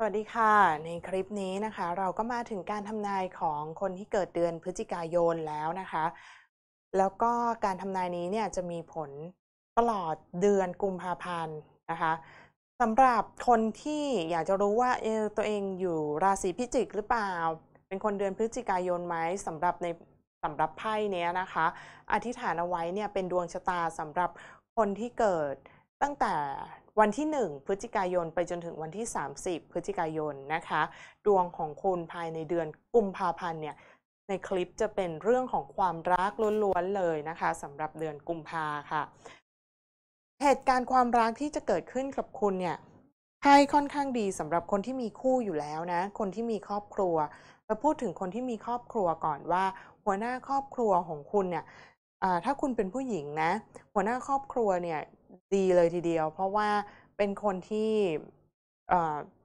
สวัสดีค่ะ ในคลิปนี้นะคะ เราก็มาถึงการทำนายของคนที่เกิดเดือนพฤศจิกายนแล้วนะคะ แล้วก็การทำนายนี้เนี่ยจะมีผลตลอดเดือนกุมภาพันธ์นะคะสำหรับคนที่อยากจะรู้ว่าเออตัวเองอยู่ราศีพิจิกหรือเปล่า เป็นคนเดือนพฤศจิกายนไหมสำหรับในสำหรับไพ่เนี้ยนะคะ อธิษฐานเอาไว้เนี่ยเป็นดวงชะตาสำหรับคนที่เกิดตั้งแต่ วันที่ 1 พฤศจิกายนไปจนถึงวันที่ 30 พฤศจิกายนนะคะ ดวงของคุณภายในเดือนกุมภาพันธ์เนี่ยในคลิปจะเป็นเรื่องของความรักล้วนๆเลยนะคะสำหรับเดือนกุมภาค่ะ เหตุการณ์ความรักที่จะเกิดขึ้นกับคุณเนี่ยไพ่ค่อนข้างดีสำหรับคนที่มีคู่อยู่แล้วนะ คนที่มีครอบครัวเราพูดถึงคนที่มีครอบครัวก่อนว่า หัวหน้าครอบครัวของคุณเนี่ยถ้าคุณเป็นผู้หญิงนะ หัวหน้าครอบครัวเนี่ย ดีเลยทีเดียว เพราะว่าเป็นคนที่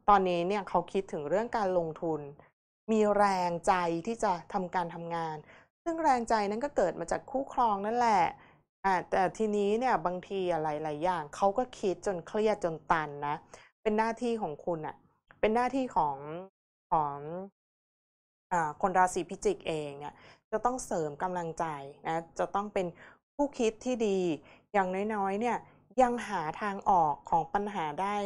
ตอนนี้เนี่ยเขาคิดถึงเรื่องการลงทุน มีแรงใจที่จะทำการทำงาน ซึ่งแรงใจนั้นก็เกิดมาจากคู่ครองนั่นแหละแต่ทีนี้เนี่ยบางทีอะไรหลายอย่างเขาก็คิดจนเครียดจนตันนะ เป็นหน้าที่ของคุณอะเป็นหน้าที่ของของอคนราศีพิจิกเองเนี่ยจะต้องเสริมกำลังใจนะจะต้องเป็นผู้คิดที่ดีอย่างน้อยๆเนี่ย ยังหาทางออกของปัญหาได้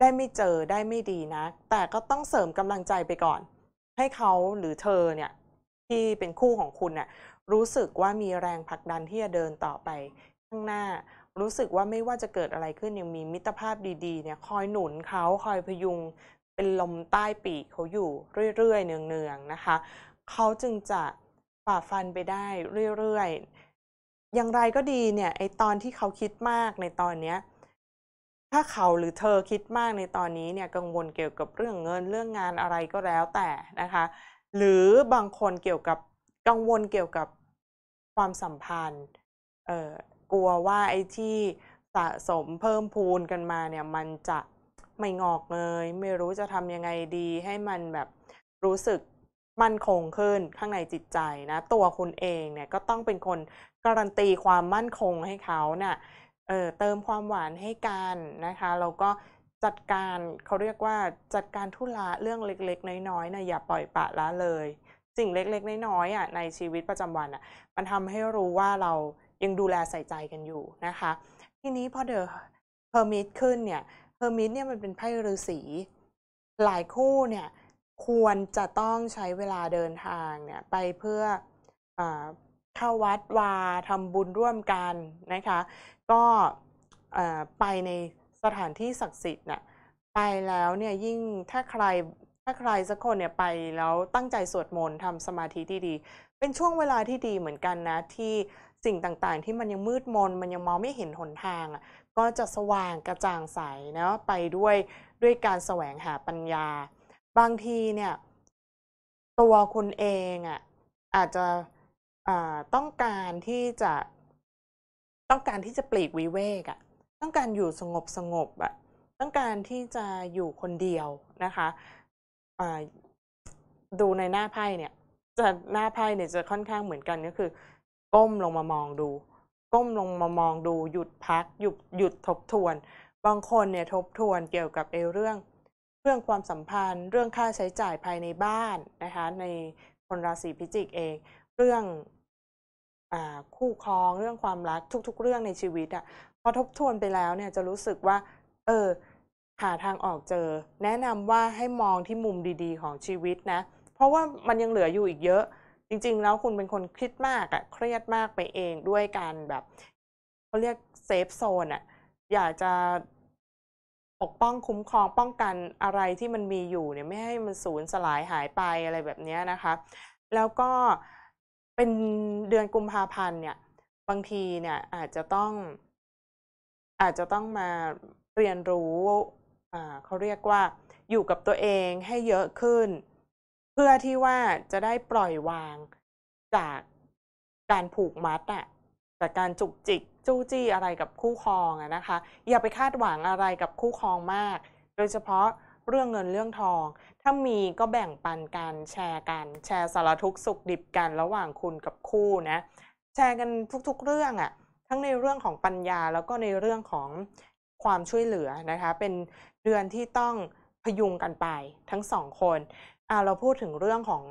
ได้ไม่เจอได้ไม่ดีนะ แต่ก็ต้องเสริมกำลังใจไปก่อน ให้เขาหรือเธอเนี่ยที่เป็นคู่ของคุณเนี่ยรู้สึกว่ามีแรงผลักดันที่จะเดินต่อไป ข้างหน้ารู้สึกว่าไม่ว่าจะเกิดอะไรขึ้นยังมีมิตรภาพดีๆเนี่ยคอยหนุนเขาคอยพยุง เป็นลมใต้ปีกเขาอยู่เรื่อยๆเนืองๆนะคะ เขาจึงจะฝ่าฟันไปได้เรื่อยๆ อย่างไรก็ดีเนี่ยไอตอนที่เขาคิดมากในตอนเนี้ยถ้าเขาหรือเธอคิดมากในตอนนี้เนี่ยกังวลเกี่ยวกับเรื่องเงินเรื่องงานอะไรก็แล้วแต่นะคะ หรือบางคนเกี่ยวกับกังวลเกี่ยวกับความสัมพันธ์เอ่อกลัวว่าไอ้ที่สะสมเพิ่มพูนกันมาเนี่ยมันจะไม่งอกเงยไม่รู้จะทำยังไงดีให้มันแบบรู้สึกมั่นคงขึ้นข้างในจิตใจนะ ตัวคุณเองเนี่ยก็ต้องเป็นคน การันตีความมั่นคงให้เขาเนี่ยเออเติมความหวานให้กันนะคะแล้วก็จัดการเขาเรียกว่าจัดการธุระเรื่องเล็กๆ น้อยๆนะอย่าปล่อยปะละเลย สิ่งเล็กๆ น้อยๆอะในชีวิตประจำวันอะมันทำให้รู้ว่าเรายังดูแลใส่ใจกันอยู่นะคะ ทีนี้พอเดอะเฮอร์มิตขึ้นเนี่ยเฮอร์มิตเนี่ยมันเป็นไพ่ฤาษีหลายคู่เนี่ยควรจะต้องใช้เวลาเดินทางเนี่ยไปเพื่ออ เข้าวัดวาทำบุญร่วมกันนะคะ ก็ไปในสถานที่ศักดิ์สิทธิ์น่ะไปแล้วเนี่ยยิ่งถ้าใครถ้าใครสักคนเนี่ยไปแล้วตั้งใจสวดมนต์ทำสมาธิที่ดีเป็นช่วงเวลาที่ดีเหมือนกันนะที่สิ่งต่างๆ ที่มันยังมืดมนมันยังมองไม่เห็นหนทางอะก็จะสว่างกระจ่างใสนะไปด้วยด้วยการแสวงหาปัญญา บางทีเนี่ยตัวคุณเองอะอาจจะ ต้องการที่จะต้องการที่จะปลีกวิเวกอะต้องการอยู่สงบสงบอะต้องการที่จะอยู่คนเดียวนะคะดูในหน้าไพ่เนี่ยจะหน้าไพ่เนี่ยจะค่อนข้างเหมือนกันก็คือ ก้มลงมามองดู ก้มลงมามองดู หยุดพัก หยุดหยุดทบทวน บางคนเนี่ยทบทวนเกี่ยวกับเอเรื่อง เรื่องความสัมพันธ์ เรื่องค่าใช้จ่ายภายในบ้านนะคะในคนราศีพิจิกเอง เรื่อง คู่ครองเรื่องความรักทุก ๆ เรื่องในชีวิตอะพอทบทวนไปแล้วเนี่ยจะรู้สึกว่า เออหาทางออกเจอ แนะนำว่าให้มองที่มุมดี ๆ ของชีวิตนะ เพราะว่ามันยังเหลืออยู่อีกเยอะ จริง ๆ แล้วคุณเป็นคนคิดมากอะเครียดมากไปเองด้วยการแบบเขาเรียกเซฟโซนอะอยากจะปกป้องคุ้มครองป้องกันอะไรที่มันมีอยู่เนี่ยไม่ให้มันสูญสลายหายไปอะไรแบบนี้นะคะ แล้วก็ เป็นเดือนกุมภาพันธ์เนี่ย บางทีเนี่ยอาจจะต้อง อาจจะต้องมาเรียนรู้เขาเรียกว่า อยู่กับตัวเองให้เยอะขึ้น เพื่อที่ว่าจะได้ปล่อยวางจากการผูกมัดอะจากการจุกจิกจู้จี้อะไรกับคู่ครองอะนะคะ อย่าไปคาดหวังอะไรกับคู่ครองมาก โดยเฉพาะ เรื่องเงินเรื่องทอง ถ้ามีก็แบ่งปันกันแชร์กัน แชร์สารทุกข์สุขดิบกันระหว่างคุณกับคู่นะ แชร์กันทุกๆเรื่องอะ่ะทั้งในเรื่องของปัญญาแล้วก็ในเรื่องของความช่วยเหลือนะคะ เป็นเดือนที่ต้องพยุงกันไปทั้งสองคนอ่าเราพูดถึงเรื่องของ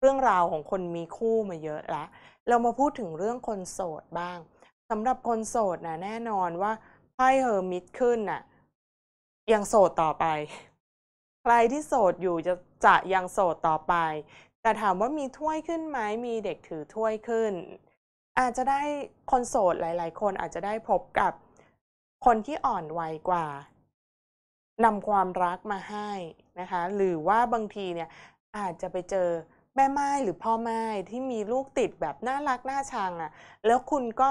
เรื่องราวของคนมีคู่มาเยอะแล้วเรามาพูดถึงเรื่องคนโสดบ้างสำหรับคนโสดนะแน่นอนว่าไพ่เฮอร์มิตขึ้นน่ะยังโสดต่อไป ใครที่โสดอยู่จะจะยังโสดต่อไป แต่ถามว่ามีถ้วยขึ้นไหมมีเด็กถือถ้วยขึ้น อาจจะได้คนโสดหลาย ๆ คนอาจจะได้พบกับคนที่อ่อนวัยกว่านำความรักมาให้นะคะ หรือว่าบางทีเนี่ยอาจจะไปเจอแม่ไม้หรือพ่อไม้ที่มีลูกติดแบบน่ารักน่าชังอะ่ะ แล้วคุณก็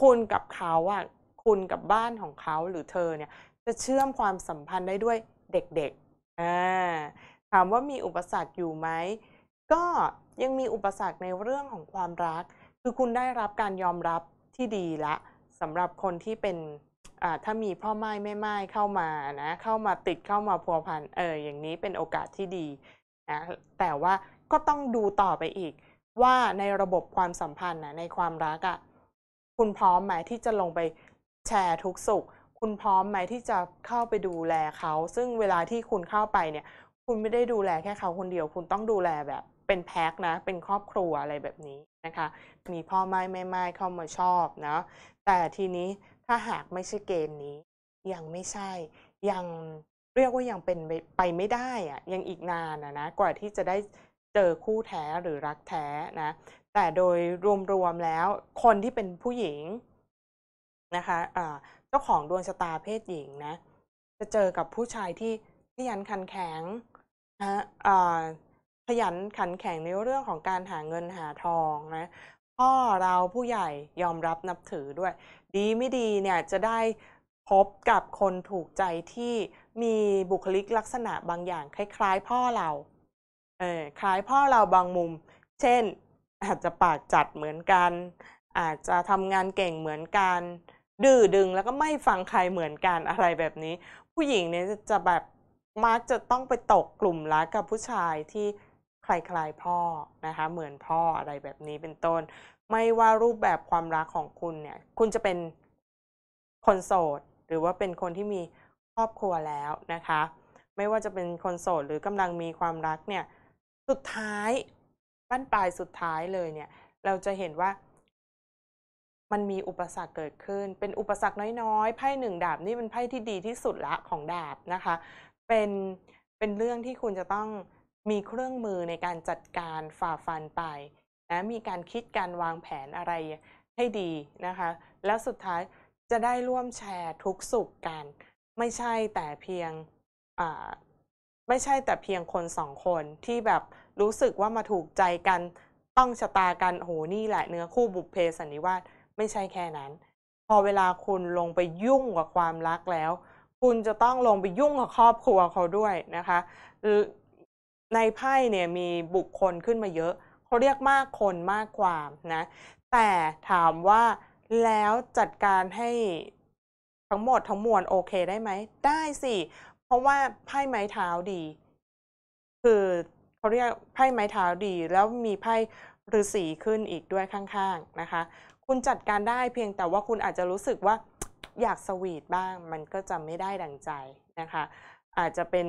คุณกับเขาอะ่ะคุณกับบ้านของเขาหรือเธอเนี่ยจะเชื่อมความสัมพันธ์ได้ด้วยเด็ก อ่าถามว่ามีอุปสรรคอยู่ไหม ก็ยังมีอุปสรรคในเรื่องของความรัก คือคุณได้รับการยอมรับที่ดีละสำหรับคนที่เป็นอ่าถ้ามีพ่อไม้แม่ไม้เข้ามานะเข้ามาติดเข้ามาพัวพันเอออย่างนี้เป็นโอกาสที่ดีนะแต่ว่าก็ต้องดูต่อไปอีก ว่าในระบบความสัมพันธ์นะในความรักอะ่ะคุณพร้อมไหมที่จะลงไปแชร์ทุกสุข คุณพร้อมไหมที่จะเข้าไปดูแลเขา ซึ่งเวลาที่คุณเข้าไปเนี่ย คุณไม่ได้ดูแลแค่เขาคนเดียว คุณต้องดูแลแบบเป็นแพ็คนะ เป็นครอบครัวอะไรแบบนี้นะคะ มีพ่อไม้แม่ไม้เข้ามาชอบนะแต่ทีนี้ถ้าหากไม่ใช่เกณฑ์นี้ ยังไม่ใช่ยังเรียกว่ายังเป็นไปไปไม่ได้อะยังอีกนานอะนะกว่าที่จะได้เจอคู่แท้หรือรักแท้นะ แต่โดยรวมๆแล้วคนที่เป็นผู้หญิงนะคะอ่า เจ้าของดวงชะตาเพศหญิงนะ จะเจอกับผู้ชายที่ขยันขันแข็งนะอ่าขยันขันแข็งในเรื่องของการหาเงินหาทองนะพ่อเราผู้ใหญ่ยอมรับนับถือด้วย ดีไม่ดีเนี่ยจะได้พบกับคนถูกใจที่มีบุคลิกลักษณะบางอย่าง คล้าย ๆ พ่อเราเออคล้ายพ่อเราบางมุม เช่น อาจจะปากจัดเหมือนกัน อาจจะทำงานเก่งเหมือนกัน ดื้อดึงแล้วก็ไม่ฟังใครเหมือนกันอะไรแบบนี้ ผู้หญิงเนี่ยจะแบบมักจะต้องไปตกกลุ่มรักกับผู้ชายที่คล้ายๆพ่อนะคะเหมือนพ่ออะไรแบบนี้เป็นต้น ไม่ว่ารูปแบบความรักของคุณเนี่ย คุณจะเป็นคนโสด หรือว่าเป็นคนที่มีครอบครัวแล้วนะคะ ไม่ว่าจะเป็นคนโสดหรือกำลังมีความรักเนี่ยสุดท้ายบั้นปลายสุดท้ายเลยเนี่ย เราจะเห็นว่า มันมีอุปสรรคเกิดขึ้น เป็นอุปสรรคน้อยๆ ไพ่หนึ่งดาบนี่เป็นไพ่ที่ดีที่สุดละของดาบนะคะ เป็นเป็นเรื่องที่คุณจะต้องมีเครื่องมือในการจัดการฝ่าฟันไปนะมีการคิดการวางแผนอะไรให้ดีนะคะ แล้วสุดท้ายจะได้ร่วมแชร์ทุกสุขกัน ไม่ใช่แต่เพียงอ่าไม่ใช่แต่เพียงคนสองคนที่แบบรู้สึกว่ามาถูกใจกันต้องชะตากันโหนี่แหละเนื้อคู่บุพเพสันนิวาส ไม่ใช่แค่นั้น พอเวลาคุณลงไปยุ่งกับความรักแล้ว คุณจะต้องลงไปยุ่งกับครอบครัวเขาด้วยนะคะในไพ่เนี่ยมีบุคคลขึ้นมาเยอะเขาเรียกมากคนมากความนะแต่ถามว่าแล้วจัดการให้ทั้งหมดทั้งมวลโอเคได้ไหม ได้สิ เพราะว่าไพ่ไม้เท้าดี คือเขาเรียกไพ่ไม้เท้าดี แล้วมีไพ่ฤาษีขึ้นอีกด้วยข้างๆนะคะ คุณจัดการได้เพียงแต่ว่าคุณอาจจะรู้สึกว่าอยากสวีทบ้าง มันก็จะไม่ได้ดังใจนะคะ อาจจะเป็น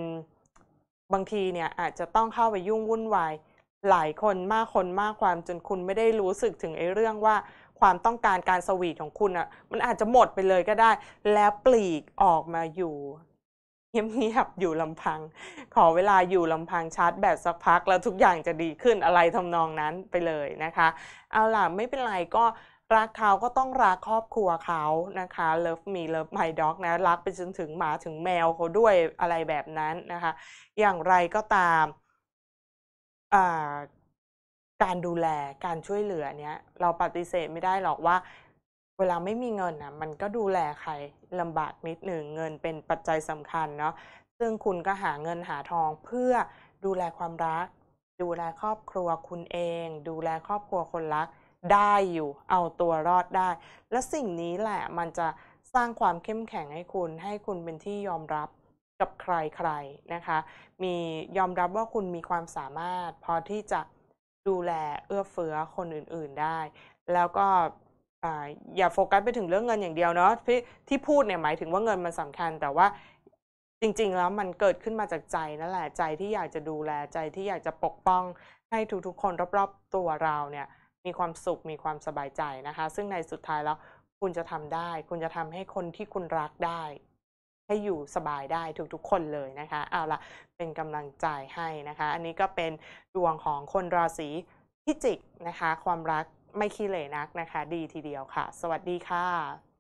บางทีเนี่ยอาจจะต้องเข้าไปยุ่งวุ่นวายหลายคนมากคนมากความจนคุณไม่ได้รู้สึกถึงไอ้เรื่องว่าความต้องการการสวีทของคุณอะ่ะมันอาจจะหมดไปเลยก็ได้ แล้วปลีกออกมาอยู่เงียบๆอยู่ลำพัง ขอเวลาอยู่ลำพังชาร์จแบตสักพัก แล้วทุกอย่างจะดีขึ้นอะไรทำนองนั้นไปเลยนะคะ เอาล่ะไม่เป็นไรก็ รักเขาก็ต้องรักครอบครัวเขานะคะ love me love my dog นะ รักไปจนถึงหมาถึงแมวเขาด้วยอะไรแบบนั้นนะคะ อย่างไรก็ตามการดูแลการช่วยเหลือเนี้ยเราปฏิเสธไม่ได้หรอกว่า เวลาไม่มีเงินนะมันก็ดูแลใครลำบากนิดหนึ่งเงินเป็นปัจจัยสำคัญเนาะซึ่งคุณก็หาเงินหาทองเพื่อดูแลความรัก ดูแลครอบครัวคุณเอง ดูแลครอบครัวคนรัก ได้อยู่ เอาตัวรอดได้ และสิ่งนี้แหละมันจะสร้างความเข้มแข็งให้คุณ ให้คุณเป็นที่ยอมรับกับใครๆนะคะ มียอมรับว่าคุณมีความสามารถ พอที่จะดูแลเอื้อเฟื้อคนอื่นๆได้ แล้วก็อย่าโฟกัสไปถึงเรื่องเงินอย่างเดียวเนาะที่ที่พูดเนี่ยหมายถึงว่าเงินมันสำคัญ แต่ว่าจริงๆแล้วมันเกิดขึ้นมาจากใจนั่นแหละใจที่อยากจะดูแลใจที่อยากจะปกป้องให้ทุกๆคนรอบๆตัวเราเนี่ย มีความสุขมีความสบายใจนะคะ ซึ่งในสุดท้ายแล้วคุณจะทำได้ คุณจะทำให้คนที่คุณรักได้ ให้อยู่สบายได้ทุกๆคนเลยนะคะเอาละเป็นกำลังใจให้นะคะ อันนี้ก็เป็นดวงของคนราศีพิจิกนะคะ ความรักไม่ขี้เหร่นักนะคะ ดีทีเดียวค่ะ สวัสดีค่ะ